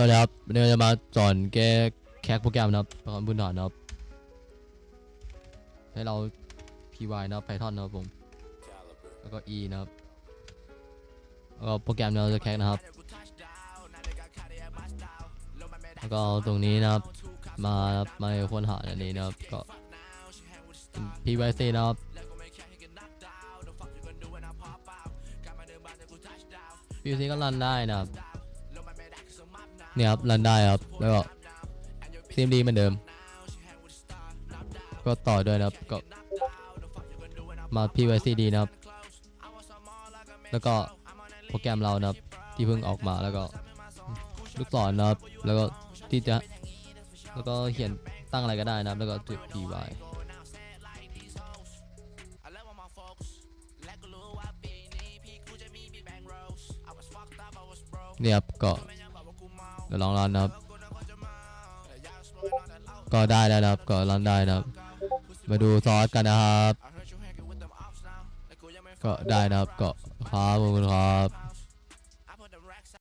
ตอนนี้ครับวันนี้เราจะมาสอนแก้แคกโปรแกรมนะครับประกอบพื้นฐานนะครับ ให้เรา py นะครับ python นะครับผม แล้วก็ e นะครับแล้วก็โปรแกรมเราจะแคกนะครับ แล้วก็ตรงนี้นะครับ มามาค้นหาอันนี้นะครับ ก็ pyc นะครับ pyc ก็รันได้นะครับ เนี่ยครับรันได้ครับ แล้วก็ cmd เหมือนเดิม ก็ต่อด้วยนะครับ ก็มา pycd นะครับ แล้วก็โปรแกรมเรานะครับ ที่เพิ่งออกมาแล้วก็ลูกศรนะครับ แล้วก็ที่จะ แล้วก็เขียนตั้งอะไรก็ได้นะครับ แล้วก็จุด py เนี่ยครับก็ ก็ลองรันนะครับ ก็ได้แล้วนะครับ ก็รันได้นะครับ มาดูซอสกันนะครับ ก็ได้นะครับ ก็ครับขอบคุณครับ